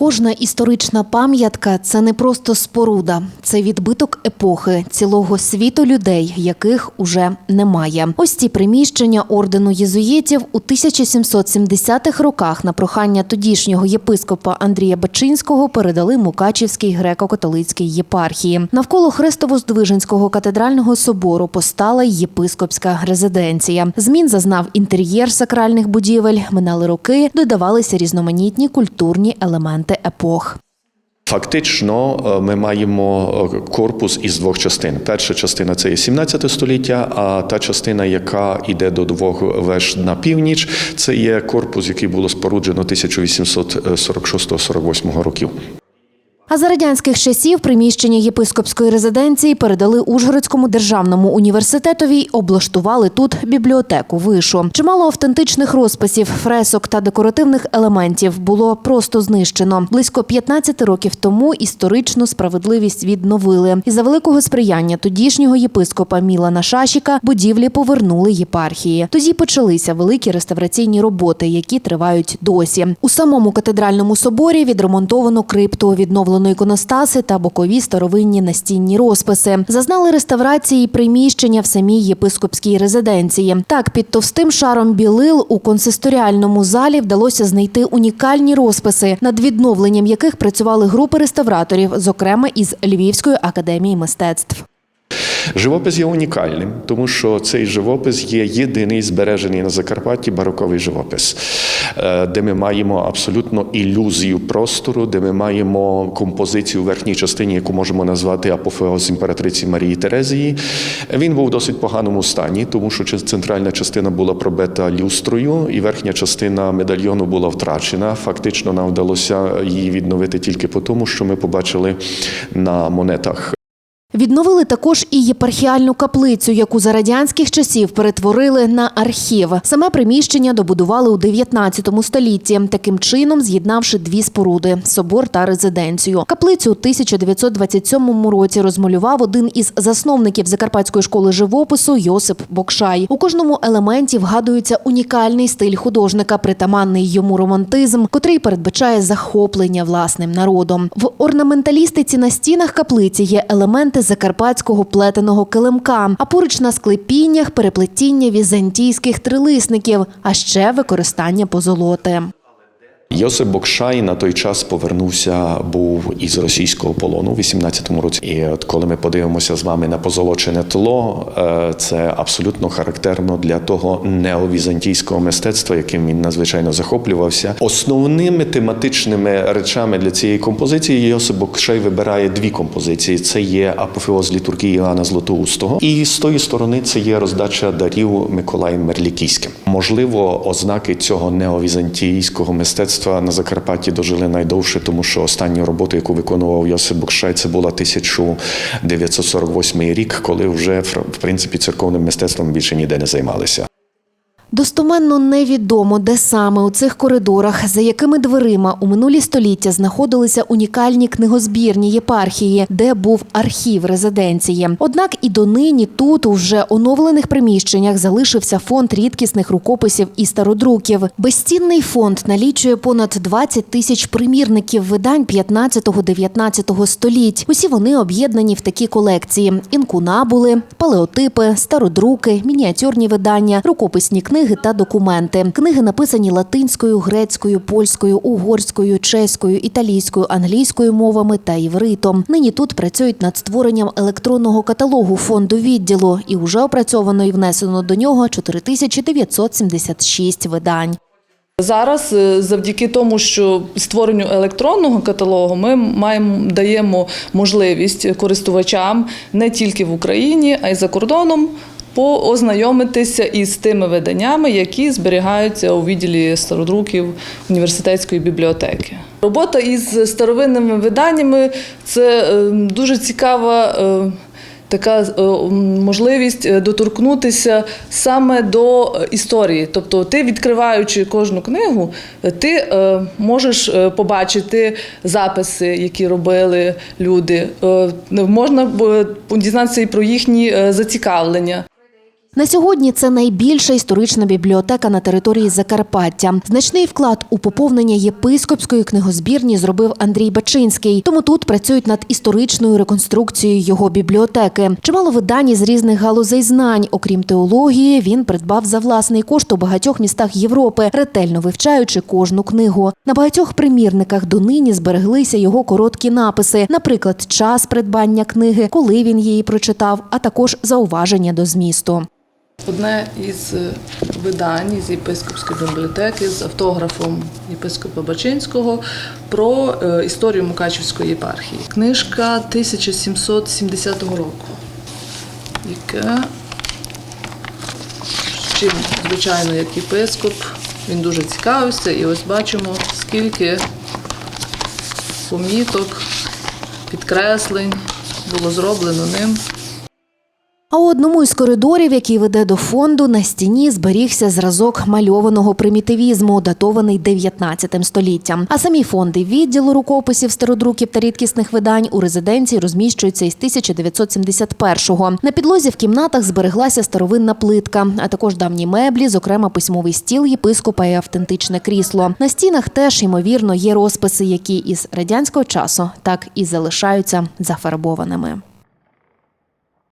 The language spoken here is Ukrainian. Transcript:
Кожна історична пам'ятка це не просто споруда, це відбиток епохи, цілого світу людей, яких уже немає. Ось ці приміщення ордену єзуїтів у 1770-х роках на прохання тодішнього єпископа Андрія Бачинського передали Мукачівській греко-католицькій єпархії. Навколо Хрестово-Здвиженського катедрального собору постала єпископська резиденція. Змін зазнав інтер'єр сакральних будівель. Минали роки, додавалися різноманітні культурні елементи епох. Фактично, е, ми маємо е, корпус із двох частин. Перша частина це є 17 століття, а та частина, яка йде до двох веж на північ, це є корпус, який було споруджено 1846-48 років. А за радянських часів приміщення єпископської резиденції передали Ужгородському державному університетові й облаштували тут бібліотеку вишу. Чимало автентичних розписів, фресок та декоративних елементів було просто знищено. Близько 15 років тому історичну справедливість відновили. І за великого сприяння тодішнього єпископа Мілана Шашіка будівлі повернули єпархії. Тоді почалися великі реставраційні роботи, які тривають досі. У самому катедральному соборі відремонтовано крипту, відновлено іконостаси та бокові старовинні настінні розписи. Зазнали реставрації приміщення в самій єпископській резиденції. Так, під товстим шаром білил у консисторіальному залі вдалося знайти унікальні розписи, над відновленням яких працювали групи реставраторів, зокрема із Львівської академії мистецтв. Живопис є унікальним, тому що цей живопис є єдиний збережений на Закарпатті бароковий живопис, е, де ми маємо абсолютно ілюзію простору, де ми маємо композицію в верхній частині, яку можемо назвати апофеоз імператриці Марії Терезії. Він був в досить поганому стані, тому що центральна частина була пробита люстрою, і верхня частина медальйону була втрачена. Фактично, нам вдалося її відновити тільки по тому, що ми побачили на монетах Відновили також і єпархіальну каплицю, яку за радянських часів перетворили на архів. Саме приміщення добудували у 19 столітті, таким чином з'єднавши дві споруди собор та резиденцію. Каплицю у 1927 році розмалював один із засновників Закарпатської школи живопису Йосип Бокшай. У кожному елементі вгадується унікальний стиль художника, притаманний йому романтизм, котрий передбачає захоплення власним народом. В орнаменталістиці на стінах каплиці є елементи закарпатського плетеного килимка, а поруч на склепіннях переплетіння візантійських трилисників, а ще використання позолоти. Йосип Бокшай на той час повернувся, був із російського полону в 18-му році. І от коли ми подивимося з вами на позолочене тло, е, це абсолютно характерно для того неовізантійського мистецтва, яким він надзвичайно захоплювався. Основними тематичними речами для цієї композиції Йосип Бокшай вибирає дві композиції: це є апофеоз літургії Іоанна Златоустого, і з тої сторони це є роздача дарів Миколаєм Мерлікійським. Можливо, ознаки цього неовізантійського мистецтва на Закарпатті дожили найдовше, тому що останню роботу, яку виконував Йосип Букшай, це була 1948 рік, коли вже в принципі церковним мистецтвом більше ніде не займалися. Достоменно невідомо, де саме у цих коридорах, за якими дверима у минулі століття знаходилися унікальні книгозбірні єпархії, де був архів резиденції. Однак і донині тут, у вже оновлених приміщеннях, залишився фонд рідкісних рукописів і стародруків. Безцінний фонд налічує понад 20 тисяч примірників видань 15-19 століть. Усі вони об'єднані в такі колекції: інкунабули, палеотипи, стародруки, мініатюрні видання, рукописні книги та документи. Книги написані латинською, грецькою, польською, угорською, чеською, італійською, англійською мовами та івритом. Нині тут працюють над створенням електронного каталогу фонду відділу і вже опрацьовано і внесено до нього 4976 видань. Зараз, е, завдяки тому, що створенню електронного каталогу, ми маємо даємо можливість користувачам не тільки в Україні, а й за кордоном. Познайомитися із тими виданнями, які зберігаються у відділі стародруків університетської бібліотеки. Робота із старовинними виданнями це е, дуже цікава. е, Така е, можливість доторкнутися саме до історії. Тобто, ти відкриваючи кожну книгу, ти можеш побачити записи, які робили люди. Можна дізнатися і про їхні зацікавлення. На сьогодні це найбільша історична бібліотека на території Закарпаття. Значний вклад у поповнення єпископської книгозбірні зробив Андрій Бачинський. Тому тут працюють над історичною реконструкцією його бібліотеки. Чимало видань із різних галузей знань. Окрім теології, він придбав за власний кошт у багатьох містах Європи, ретельно вивчаючи кожну книгу. На багатьох примірниках донині збереглися його короткі написи, наприклад, час придбання книги, коли він її прочитав, а також зауваження до змісту. Одне із е, видань з єпископської бібліотеки з автографом єпископа Бачинського про е, історію Мукачівської єпархії. Книжка 1770 року, яка, чим, звичайно, як єпископ, він дуже цікавився, і ось бачимо, скільки поміток, підкреслень було зроблено ним. У одному із коридорів, який веде до фонду, на стіні зберігся зразок мальованого примітивізму, датований 19 століттям. А самі фонди відділу рукописів, стародруків та рідкісних видань у резиденції розміщуються із 1971-го. На підлозі в кімнатах збереглася старовинна плитка, а також давні меблі, зокрема письмовий стіл єпископа і автентичне крісло. На стінах теж ймовірно є розписи, які із радянського часу так і залишаються зафарбованими.